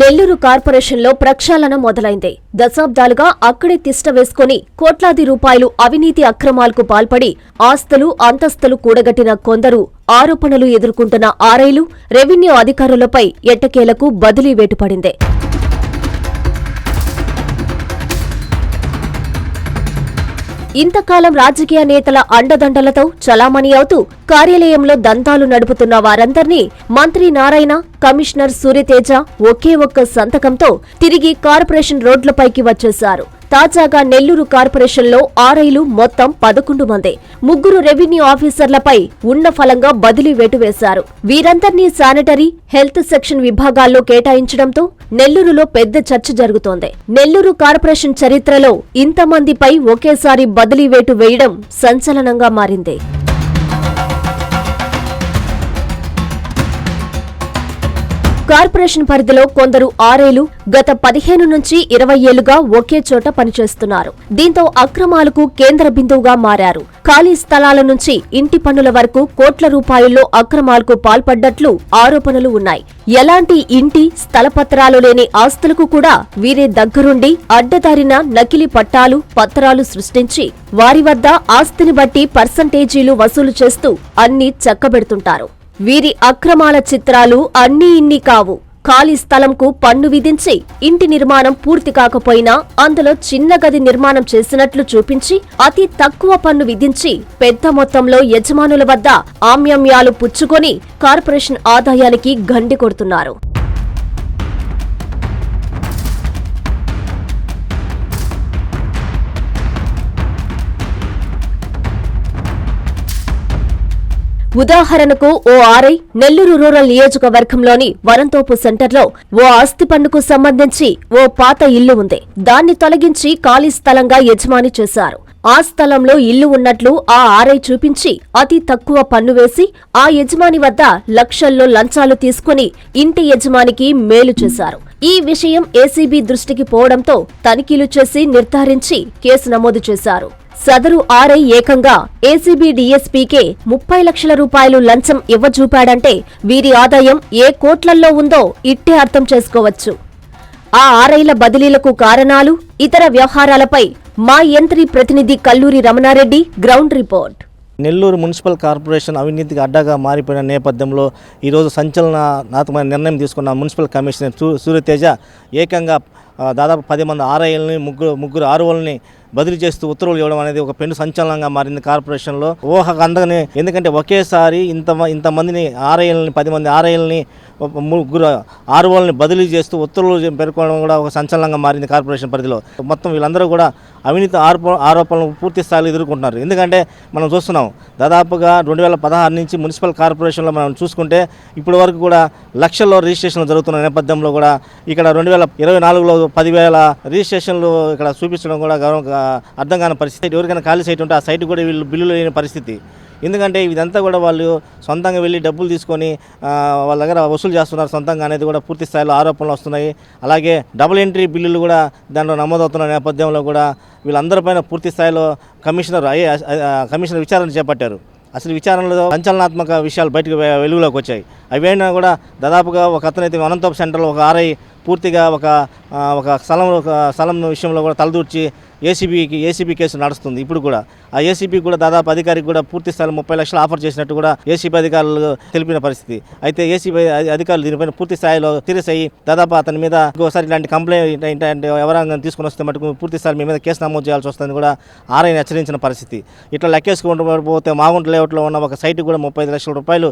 నెల్లూరు కార్పొరేషన్లో ప్రక్షాళన మొదలైంది. దశాబ్దాలుగా అక్కడే తిష్ట వేసుకుని కోట్లాది రూపాయలు అవినీతి అక్రమాలకు పాల్పడి ఆస్తులు అంతస్తులు కూడగట్టిన కొందరు ఆరోపణలు ఎదుర్కొంటున్న ఆరైలు రెవెన్యూ అధికారులపై ఎట్టకేలకు బదిలీ వేటుపడింది. ఇంతకాలం రాజకీయ నేతల అండదండలతో చలామణి అవుతూ కార్యాలయంలో దంతాలు నడుపుతున్న వారందర్నీ మంత్రి నారాయణ కమిషనర్ సూర్యతేజ ఒకే ఒక్క సంతకంతో తిరిగి కార్పొరేషన్ రోడ్లపైకి వచ్చేశారు. తాజాగా నెల్లూరు కార్పొరేషన్లో ఆరైలు మొత్తం పదకొండు మంది. ముగ్గురు రెవెన్యూ ఆఫీసర్లపై ఉన్న ఫలంగా బదిలీ వేటు వేశారు వీరందర్నీ శానిటరీ హెల్త్ సెక్షన్ విభాగాల్లో కేటాయించడంతో నెల్లూరులో పెద్ద చర్చ జరుగుతోంది. నెల్లూరు కార్పొరేషన్ చరిత్రలో ఇంతమందిపై ఒకేసారి బదిలీ వేటు వేయడం సంచలనంగా మారింది. కార్పొరేషన్ పరిధిలో కొందరు ఆరేలు గత పదిహేను నుంచి ఇరవై ఏళ్ళుగా ఒకే చోట పనిచేస్తున్నారు. దీంతో అక్రమాలకు కేంద్ర బిందువుగా మారారు. ఖాళీ స్థలాల నుంచి ఇంటి పన్నుల వరకు కోట్ల రూపాయల్లో అక్రమాలకు పాల్పడ్డట్లు ఆరోపణలు ఉన్నాయి. ఎలాంటి ఇంటి స్థలపత్రాలు లేని ఆస్తులకు కూడా వీరే దగ్గరుండి అడ్డదారిన నకిలీ పట్టాలు పత్రాలు సృష్టించి వారి వద్ద ఆస్తిని బట్టి పర్సంటేజీలు వసూలు చేస్తూ అన్ని చక్కబెడుతుంటారు. వీరి అక్రమాల చిత్రాలు అన్నీ ఇన్ని కావు. ఖాళీ స్థలంకు పన్ను విధించి ఇంటి నిర్మాణం పూర్తి కాకపోయినా అందులో చిన్న గది నిర్మాణం చేసినట్లు చూపించి అతి తక్కువ పన్ను విధించి పెద్ద మొత్తంలో యజమానుల వద్ద ఆమ్యమ్యాలు పుచ్చుకొని కార్పొరేషన్ ఆదాయానికి గండి కొడుతున్నారు. ఉదాహరణకు ఓ ఆర్ఐ నెల్లూరు రూరల్ నియోజకవర్గంలోని వరంతోపు సెంటర్లో ఓ ఆస్తి పన్నుకు సంబంధించి ఓ పాత ఇల్లు ఉంది. దాన్ని తొలగించి ఖాళీ స్థలంగా యజమాని చేశారు. ఆ స్థలంలో ఇల్లు ఉన్నట్లు ఆ ఆర్ఐ చూపించి అతి తక్కువ పన్ను వేసి ఆ యజమాని వద్ద లక్షల్లో లంచాలు తీసుకుని ఇంటి యజమానికి మేలు చేశారు. ఈ విషయం ఏసీబీ దృష్టికి పోవడంతో తనిఖీలు చేసి నిర్ధారించి కేసు నమోదు చేశారు. సదరు ఆర్ఐ ఏకంగా ఏసీబీ డీఎస్పీకే ముప్పై లక్షల రూపాయలు లంచం ఇవ్వజూపాడంటే వీరి ఆదాయం ఏ కోట్లల్లో ఉందో ఇట్టే అర్థం చేసుకోవచ్చు. ఆ ఆర్ఐల బదిలీలకు కారణాలు ఇతర వ్యవహారాలపై మా యంత్రి ప్రతినిధి Kalluri Ramana Reddy ground report. Nellore municipal corporation అవినీతికి అడ్డాగా మారిపోయిన నేపథ్యంలో ఈరోజు సంచలనాత్మకమైన నిర్ణయం తీసుకున్న మున్సిపల్ కమిషనర్ సూ సూర్యతేజ ఏకంగా దాదాపు పది మంది ఆర్ఐఎల్ని ముగ్గురు ముగ్గురు ఆర్ఓల్ని బదిలీ చేస్తూ ఉత్తర్వులు ఇవ్వడం అనేది ఒక పెను సంచలనంగా మారింది కార్పొరేషన్లో. ఊహకు అందగానే ఎందుకంటే ఒకేసారి ఇంత ఇంతమందిని ఆర్ఐల్ని పది మంది ఆర్ఐల్ని ముగ్గురు ఆర్ఓల్ని బదిలీ చేస్తూ ఉత్తర్వులు పేర్కొనడం కూడా ఒక సంచలనంగా మారింది కార్పొరేషన్ పరిధిలో. మొత్తం వీళ్ళందరూ కూడా అవినీతి ఆరోపణలు పూర్తి స్థాయిలో ఎదుర్కొంటున్నారు. ఎందుకంటే మనం చూస్తున్నాం దాదాపుగా రెండు వేల పదహారు నుంచి మున్సిపల్ కార్పొరేషన్లో మనం చూసుకుంటే ఇప్పటి వరకు కూడా లక్షల్లో రిజిస్ట్రేషన్లు జరుగుతున్న నేపథ్యంలో కూడా ఇక్కడ రెండు వేల ఇరవై నాలుగులో పదివేల రిజిస్ట్రేషన్లు ఇక్కడ చూపించడం కూడా గౌరవం అర్థం కాని పరిస్థితి. ఎవరికైనా ఖాళీ సైట్ ఉంటే ఆ సైట్ కూడా వీళ్ళు బిల్లులు లేని పరిస్థితి. ఎందుకంటే ఇదంతా కూడా వాళ్ళు సొంతంగా వెళ్ళి డబ్బులు తీసుకొని వాళ్ళ దగ్గర వసూలు చేస్తున్నారు సొంతంగా అనేది కూడా పూర్తి స్థాయిలో ఆరోపణలు వస్తున్నాయి. అలాగే డబుల్ ఎంట్రీ బిల్లులు కూడా దాంట్లో నమోదవుతున్న నేపథ్యంలో కూడా వీళ్ళందరిపైన పూర్తి స్థాయిలో కమిషనర్ అయ్యే కమిషనర్ విచారణ చేపట్టారు. అసలు విచారణలో సంచలనాత్మక విషయాలు బయటకు వెలుగులోకి వచ్చాయి. అవైనా కూడా దాదాపుగా ఒక అతనైతే అనంతపు సెంటర్లో ఒక ఆర్ఐ పూర్తిగా ఒక ఒక స్థలం ఒక స్థలం విషయంలో కూడా తలదూర్చి ఏసీబీకి ఏసీబీ కేసు నడుస్తుంది ఇప్పుడు కూడా. ఆ ఏసీబీ కూడా దాదాపు అధికారికి కూడా పూర్తి స్థాయిలో ముప్పై లక్షలు ఆఫర్ చేసినట్టు కూడా ఏసీబీ అధికారులు తెలిపిన పరిస్థితి. అయితే ఏసీబీ అధికారులు దీనిపైన పూర్తి స్థాయిలో సీరియస్ అయ్యి దాదాపు అతని మీద ఇంకోసారి ఇలాంటి కంప్లైంట్ ఏంటంటే ఎవరైనా తీసుకుని వస్తే మటుకు పూర్తి స్థాయి మీ మీద కేసు నమోదు చేయాల్సి వస్తుందని కూడా ఆర్ఐని హెచ్చరించిన పరిస్థితి. ఇట్లా లెక్కేసుకుంటూ పోతే మాగుంట లేఅవుట్లో ఉన్న ఒక సైట్ కూడా ముప్పై లక్షల రూపాయలు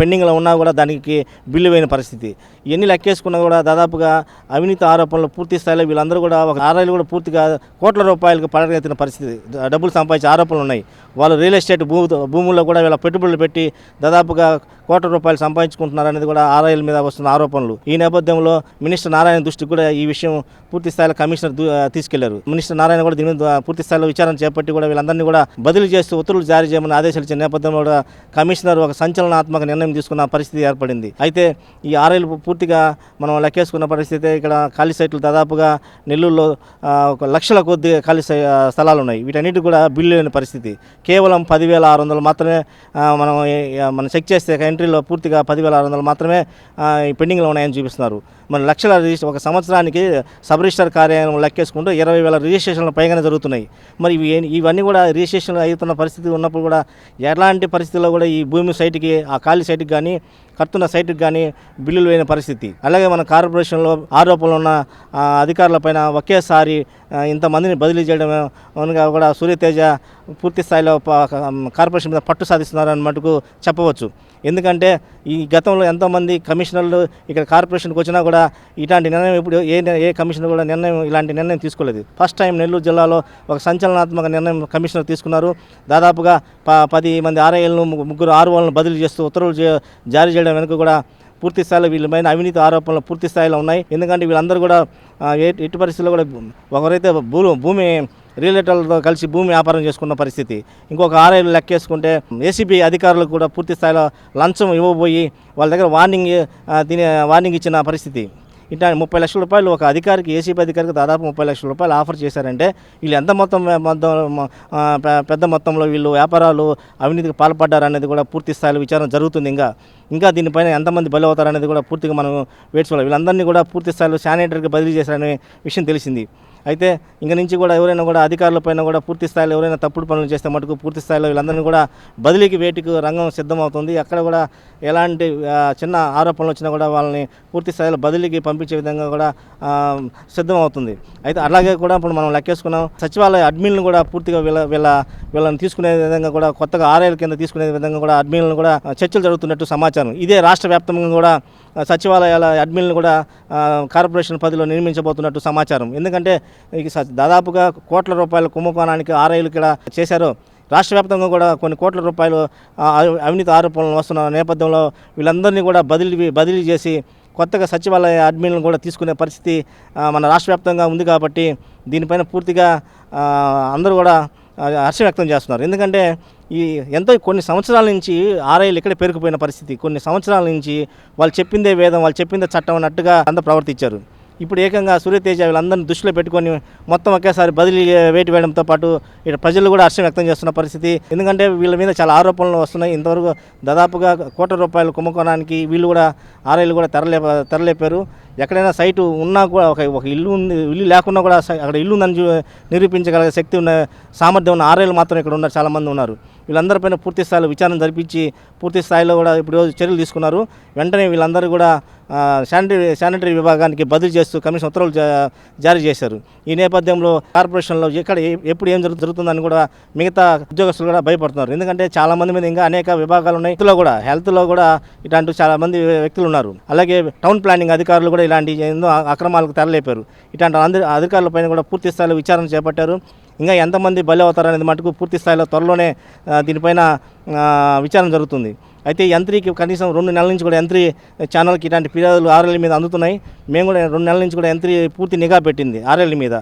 పెండింగ్లో ఉన్నా కూడా దానికి బిల్లు వేయని పరిస్థితి. ఇవన్నీ లెక్కేసుకున్నా కూడా దాదాపుగా అవినీతి ఆరోపణలు పూర్తి స్థాయిలో వీళ్ళందరూ కూడా ఒక ఆర్ఐలు కూడా పూర్తిగా కోట్ల రూపాయలకు పడగెత్తిన పరిస్థితి. డబ్బులు సంపాదించి సంపాదించే ఆరోపణలు ఉన్నాయి. వాళ్ళు రియల్ ఎస్టేట్ భూ భూముల్లో కూడా వీళ్ళ పెట్టుబడులు పెట్టి దాదాపుగా కోట్ల రూపాయలు సంపాదించుకుంటున్నారు అనేది కూడా ఆర్ఐల మీద వస్తున్న ఆరోపణలు. ఈ నేపథ్యంలో మినిస్టర్ నారాయణ దృష్టికి కూడా ఈ విషయం పూర్తి స్థాయిలో కమిషనర్ తీసుకెళ్ళారు. మినిస్టర్ నారాయణ కూడా దీని మీద పూర్తి స్థాయిలో విచారణ చేపట్టి కూడా వీళ్ళందరినీ కూడా బదిలీ చేస్తూ ఉత్తర్వులు జారీ చేయమని ఆదేశాలు ఇచ్చిన నేపథ్యంలో కూడా కమిషనర్ ఒక సంచలనాత్మక నిర్ణయం తీసుకున్న పరిస్థితి ఏర్పడింది. అయితే ఈ ఆర్ఐలు పూర్తిగా మనం లెక్కేసుకున్న పరిస్థితి ఇక్కడ ఖాళీ సైట్లు దాదాపుగా నెల్లూరులో ఒక లక్షల కొద్ది ఖాళీ స్థలాలు ఉన్నాయి. వీటన్నిటి కూడా బిల్లు లేని పరిస్థితి. కేవలం పదివేల ఆరు వందలు మాత్రమే మనం మనం చెక్ చేస్తే ఎంట్రీలో పూర్తిగా పదివేల ఆరు వందలు మాత్రమే పెండింగ్లో ఉన్నాయని చూపిస్తున్నారు. మన లక్షల రిజిస్టర్ ఒక సంవత్సరానికి సబ్ రిజిస్టర్ కార్యాలయం లెక్కేసుకుంటూ ఇరవై వేల రిజిస్ట్రేషన్లు పైగానే జరుగుతున్నాయి. మరి ఇవి ఇవన్నీ కూడా రిజిస్ట్రేషన్ అవుతున్న పరిస్థితి ఉన్నప్పుడు కూడా ఎలాంటి పరిస్థితుల్లో కూడా ఈ భూమి సైట్కి ఆ ఖాళీ సైట్కి కానీ కడుతున్న సైట్కి కానీ బిల్లులు వేయని పరిస్థితి. అలాగే మన కార్పొరేషన్లో ఆరోపణలు ఉన్న అధికారులపైన ఒకేసారి ఇంతమందిని బదిలీ చేయడం కూడా సూర్యతేజ పూర్తి స్థాయిలో కార్పొరేషన్ మీద పట్టు సాధిస్తున్నారని మటుకు చెప్పవచ్చు. ఎందుకంటే ఈ గతంలో ఎంతోమంది కమిషనర్లు ఇక్కడ కార్పొరేషన్కి వచ్చినా కూడా ఇలాంటి నిర్ణయం ఇప్పుడు ఏ ఏ కమిషన్ కూడా నిర్ణయం ఇలాంటి నిర్ణయం తీసుకోలేదు. ఫస్ట్ టైం నెల్లూరు జిల్లాలో ఒక సంచలనాత్మక నిర్ణయం కమిషనర్ తీసుకున్నారు. దాదాపుగా ప పది మంది ఆర్ఐలను ముగ్గురు ఆరు వాళ్ళను బదిలీ చేస్తూ ఉత్తర్వులు జారీ చేయడం వెనుక కూడా పూర్తి స్థాయిలో వీళ్ళపైన అవినీతి ఆరోపణలు పూర్తి స్థాయిలో ఉన్నాయి. ఎందుకంటే వీళ్ళందరూ కూడా ఎట్టి పరిస్థితుల్లో కూడా ఒకరైతే భూ భూమి రియలేటర్లతో కలిసి భూమి వ్యాపారం చేసుకున్న పరిస్థితి. ఇంకొక ఆరేళ్ళు లెక్కేసుకుంటే ఏసీబీ అధికారులకు కూడా పూర్తి స్థాయిలో లంచం ఇవ్వబోయి వాళ్ళ దగ్గర వార్నింగ్ తినే వార్నింగ్ ఇచ్చిన పరిస్థితి. ఇట్లా ముప్పై లక్షల రూపాయలు ఒక అధికారికి ఏసీబీ అధికారికి దాదాపు ముప్పై లక్షల రూపాయలు ఆఫర్ చేశారంటే వీళ్ళు ఎంత మొత్తం మొత్తం పె- పెద్ద మొత్తంలో వీళ్ళు వ్యాపారాలు అవినీతికి పాల్పడ్డారనేది కూడా పూర్తి స్థాయిలో విచారణ జరుగుతుంది. ఇంకా ఇంకా దీనిపైన ఎంతమంది బలి అవుతారనేది కూడా పూర్తిగా మనం వేడ్చుకోవాలి వీళ్ళందరినీ కూడా పూర్తి స్థాయిలో శానిటరీకి బదిలీ చేశారనే విషయం తెలిసింది. అయితే ఇంక నుంచి కూడా ఎవరైనా కూడా అధికారులపైన కూడా పూర్తి స్థాయిలో ఎవరైనా తప్పుడు పనులు చేస్తే మటుకు పూర్తి స్థాయిలో వీళ్ళందరినీ కూడా బదిలీకి వేటికి రంగం సిద్ధమవుతుంది. అక్కడ కూడా ఎలాంటి చిన్న ఆరోపణలు వచ్చినా కూడా వాళ్ళని పూర్తి స్థాయిలో బదిలీకి పంపించే విధంగా కూడా సిద్ధమవుతుంది. అయితే అలాగే కూడా ఇప్పుడు మనం లెక్కేసుకున్నాం. సచివాలయ అడ్మిన్లు కూడా పూర్తిగా వీళ్ళ వీళ్ళ వీళ్ళని తీసుకునే విధంగా కూడా కొత్తగా ఆర్ఐల కింద తీసుకునే విధంగా కూడా అడ్మిన్లను కూడా చర్చలు జరుగుతున్నట్టు సమాచారం. ఇదే రాష్ట్ర వ్యాప్తంగా కూడా సచివాలయాల అడ్మిన్లు కూడా కార్పొరేషన్ పదిలో నిర్మించబోతున్నట్టు సమాచారం. ఎందుకంటే ఇక దాదాపుగా కోట్ల రూపాయల కుంభకోణానికి ఆర్ఐలు ఇక్కడ చేశారు. రాష్ట్ర వ్యాప్తంగా కూడా కొన్ని కోట్ల రూపాయలు అవినీతి ఆరోపణలు వస్తున్న నేపథ్యంలో వీళ్ళందరినీ కూడా బదిలీ బదిలీ చేసి కొత్తగా సచివాలయ అడ్మిన్లను కూడా తీసుకునే పరిస్థితి మన రాష్ట్ర వ్యాప్తంగా ఉంది కాబట్టి దీనిపైన పూర్తిగా అందరూ కూడా హర్ష హర్షం వ్యక్తం చేస్తున్నారు. ఎందుకంటే ఈ ఎంతో కొన్ని సంవత్సరాల నుంచి ఆర్ఐలు ఇక్కడ పేరుకుపోయిన పరిస్థితి. కొన్ని సంవత్సరాల నుంచి వాళ్ళు చెప్పిందే వేదం వాళ్ళు చెప్పిందే చట్టం అన్నట్టుగా అందరూ ప్రవర్తించారు. ఇప్పుడు ఏకంగా సూర్యతేజ వీళ్ళందరినీ దృష్టిలో పెట్టుకొని మొత్తం ఒకేసారి బదిలీ వేటు వేయడంతో పాటు ఇక్కడ ప్రజలు కూడా హర్షం వ్యక్తం చేస్తున్న పరిస్థితి. ఎందుకంటే వీళ్ళ మీద చాలా ఆరోపణలు వస్తున్నాయి. ఇంతవరకు దాదాపుగా కోట్ల రూపాయలు కుంభకోణానికి వీళ్ళు కూడా ఆర్ఐలు కూడా తెరలే తెరలేపారు. ఎక్కడైనా సైటు ఉన్నా కూడా ఒక ఒక ఇల్లు ఉంది ఇల్లు లేకున్నా కూడా అక్కడ ఇల్లు ఉందని చూ- నిరూపించగల శక్తి ఉన్న సామర్థ్యం ఉన్న ఆర్ఐలు మాత్రం ఇక్కడ ఉన్నారు చాలామంది ఉన్నారు. వీళ్ళందరిపైన పూర్తి స్థాయిలో విచారణ జరిపించి పూర్తి స్థాయిలో కూడా ఇప్పుడు చర్యలు తీసుకున్నారు. వెంటనే వీళ్ళందరూ కూడా శానిటరీ శానిటరీ విభాగానికి బదిలీ చేస్తూ కమిషన్ ఉత్తర్వులు జా- జారీ చేశారు. ఈ నేపథ్యంలో కార్పొరేషన్లో ఎక్కడ ఎప్పుడు ఏం జరుగుతుందని కూడా మిగతా ఉద్యోగస్తులు కూడా భయపడుతున్నారు. ఎందుకంటే చాలా మంది మీద ఇంకా అనేక విభాగాలు ఉన్నాయి. హెల్త్లో కూడా హెల్త్లో కూడా ఇలాంటి చాలా మంది వ్యక్తులు ఉన్నారు. అలాగే టౌన్ ప్లానింగ్ అధికారులు కూడా ఇలాంటి ఎన్నో అక్రమాలకు తెరలేపారు. ఇట్లాంటి అందరి అధికారులపైన కూడా పూర్తి స్థాయిలో విచారణ చేపట్టారు. ఇంకా ఎంతమంది బలి అవుతారనేది మటుకు పూర్తి స్థాయిలో త్వరలోనే దీనిపైన విచారణ జరుగుతుంది. అయితే యంత్రికి కనీసం రెండు నెలల నుంచి కూడా యంత్రి ఛానల్కి ఇలాంటి ఫిర్యాదులు ఆర్ఎల్ మీద అందుతున్నాయి. మేము కూడా రెండు నెలల నుంచి కూడా యంత్రి పూర్తి నిఘా పెట్టింది ఆర్ఎల్ మీద.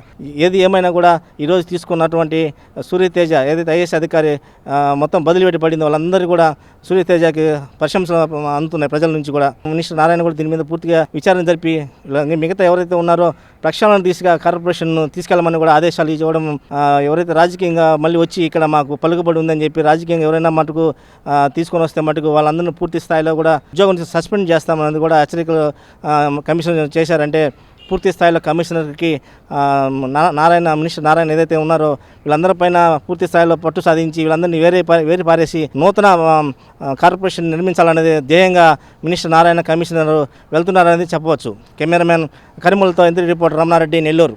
ఏది ఏమైనా కూడా ఈరోజు తీసుకున్నటువంటి సూర్యతేజ ఏదైతే ఐఏఎస్ అధికారి మొత్తం బదిలీ పడింది పడిందో వాళ్ళందరూ కూడా సూర్యతేజకి ప్రశంసలు అందుతున్నాయి ప్రజల నుంచి కూడా. మినిస్టర్ నారాయణ కూడా దీని మీద పూర్తిగా విచారణ జరిపి మిగతా ఎవరైతే ఉన్నారో ప్రక్షాళన దిశగా కార్పొరేషన్ తీసుకెళ్ళమని కూడా ఆదేశాలు ఇవ్వడం ఎవరైతే రాజకీయంగా మళ్ళీ వచ్చి ఇక్కడ మాకు పలుకుబడి ఉందని చెప్పి రాజకీయంగా ఎవరైనా మటుకు తీసుకొని వస్తే మటుకు వాళ్ళందరినీ పూర్తి స్థాయిలో కూడా ఉద్యోగం నుంచి సస్పెండ్ చేస్తామన్నది కూడా హెచ్చరికలు కమిషన్ చేశారంటే పూర్తి స్థాయిలో కమిషనర్కి నారాయణ మినిస్టర్ నారాయణ ఏదైతే ఉన్నారో వీళ్ళందరిపైన పూర్తి స్థాయిలో పట్టు సాధించి వీళ్ళందరినీ వేరే వేరే పారేసి నూతన కార్పొరేషన్ నిర్మించాలనేది ధ్యేయంగా మినిస్టర్ నారాయణ కమిషనర్ వెళ్తున్నారనేది చెప్పవచ్చు. కెమెరామెన్ కరిమలతో ఇంద్రి రిపోర్టర్ రమణారెడ్డి నెల్లూరు.